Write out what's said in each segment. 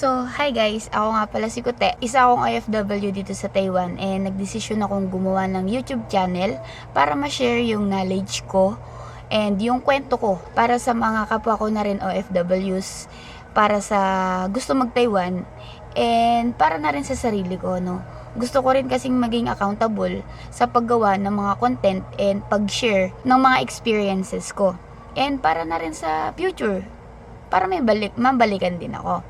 So, hi guys. Ako nga pala si Kute. Isa akong OFW dito sa Taiwan and nagdesisyon akong gumawa ng YouTube channel para ma-share yung knowledge ko and yung kwento ko para sa mga kapwa ko na rin OFWs para sa gusto mag-Taiwan and para na rin sa sarili ko, no. Gusto ko rin kasing maging accountable sa paggawa ng mga content and pag-share ng mga experiences ko. And para na rin sa future, para may balik, mabalikan din ako.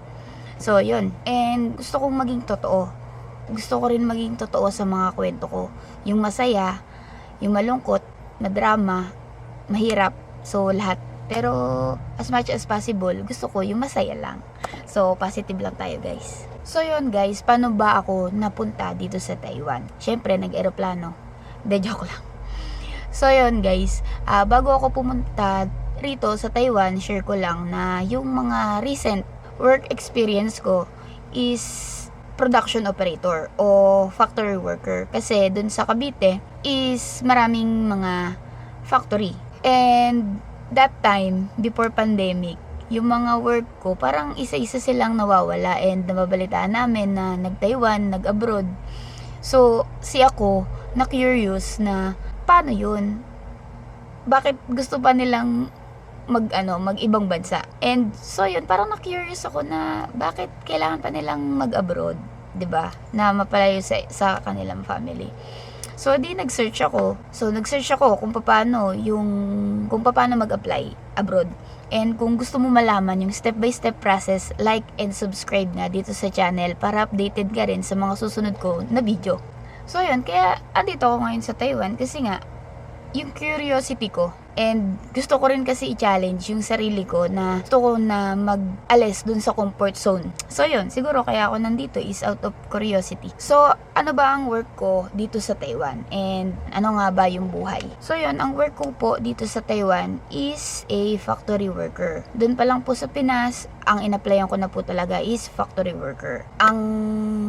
So, yun. And gusto kong maging totoo. Gusto ko rin maging totoo sa mga kwento ko. Yung masaya, yung malungkot, na drama, mahirap. So, lahat. Pero, as much as possible, gusto ko yung masaya lang. So, positive lang tayo, guys. So, yun, guys. Paano ba ako napunta dito sa Taiwan? Siyempre, nag-aeroplano. De, joke lang. So, yun, guys. Ah, bago ako pumunta rito sa Taiwan, share ko lang na yung mga recent work experience ko is production operator o factory worker. Kasi dun sa Cavite is maraming mga factory. And that time, before pandemic, yung mga work ko, parang isa-isa silang nawawala and nababalitaan namin na nag-Taiwan, nag-abroad. So, si ako, na-curious na paano yun? Bakit gusto pa nilang mag ano, mag-ibang bansa. And so yun, parang na-curious ako na bakit kailangan pa nilang mag-abroad, 'di ba? Na mapalayo sa sa kanilang family. So di nag-search ako. So nag-search ako kung paano yung kung paano mag-apply abroad. And kung gusto mo malaman yung step by step process, like and subscribe na dito sa channel para updated ka rin sa mga susunod ko na video. So yun, kaya andito ako ngayon sa Taiwan kasi nga yung curiosity ko And gusto ko rin kasi i-challenge yung sarili ko na gusto ko na mag-alis dun sa comfort zone. So yun, siguro kaya ako nandito is out of curiosity. So ano ba ang work ko dito sa Taiwan? And ano nga ba yung buhay? So yun, ang work ko po dito sa Taiwan is a factory worker. Dun pa lang po sa Pinas, ang inapplyan ko na po talaga is factory worker. Ang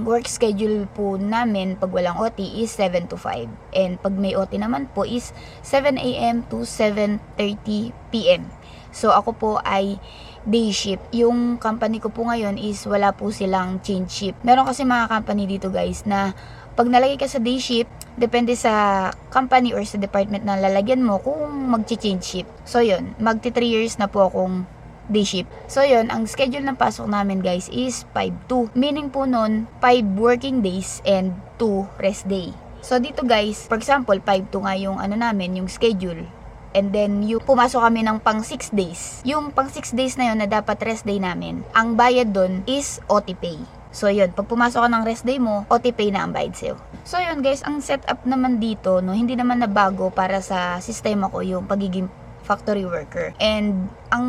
work schedule po namin pag walang OT is 7 to 5. And pag may OT naman po is 7 a.m. to 7 7.30pm. So ako po ay day shift. Yung company ko po ngayon is wala po silang change shift. Meron kasi mga company dito guys na pag nalagay ka sa day shift, depende sa company or sa department na lalagyan mo kung mag-change shift. So yun, magti 3 years na po akong day shift. So yon ang schedule ng pasok namin guys is 5-2. Meaning po nun, 5 working days and 2 rest day. So dito guys, for example, 5 to nga yung ano namin, yung schedule. And then, yung pumasok kami ng pang 6 days. Yung pang 6 days na yun na dapat rest day namin, ang bayad doon is OT pay. So, yun. Pag pumasok ka ng rest day mo, OT pay na ang bayad sa'yo. So, yun guys. Ang setup naman dito, no, hindi naman na bago para sa sistema ko yung pagiging factory worker. And, ang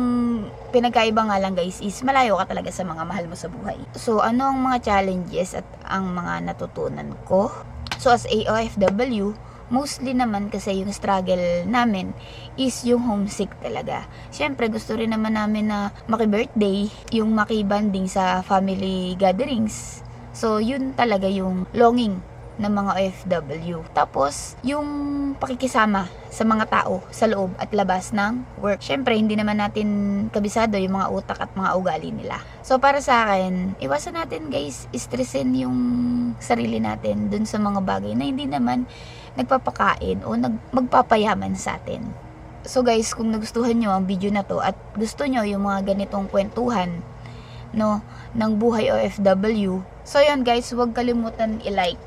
pinagkaiba nga lang guys is malayo ka talaga sa mga mahal mo sa buhay. So, ano ang mga challenges at ang mga natutunan ko? So, as a OFW, mostly naman kasi yung struggle namin is yung homesick talaga. Siyempre, gusto rin naman namin na maki-birthday, yung maki-banding sa family gatherings. So, yun talaga yung longing ng mga OFW. Tapos, yung pakikisama sa mga tao sa loob at labas ng work. Siyempre, hindi naman natin kabisado yung mga utak at mga ugali nila. So, para sa akin, iwasan natin guys, stressin yung sarili natin dun sa mga bagay na hindi naman nagpapakain o nag magpapayaman sa atin. So guys, kung nagustuhan nyo ang video na to at gusto nyo yung mga ganitong kwentuhan no, ng buhay OFW, so yun guys, huwag kalimutan i-like.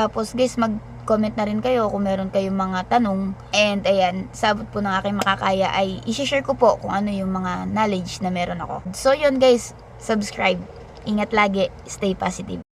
Tapos guys, mag-comment na rin kayo kung meron kayong mga tanong. And ayan, sabot po ng aking makakaya ay i-share ko po kung ano yung mga knowledge na meron ako. So yun guys, subscribe. Ingat lagi, stay positive.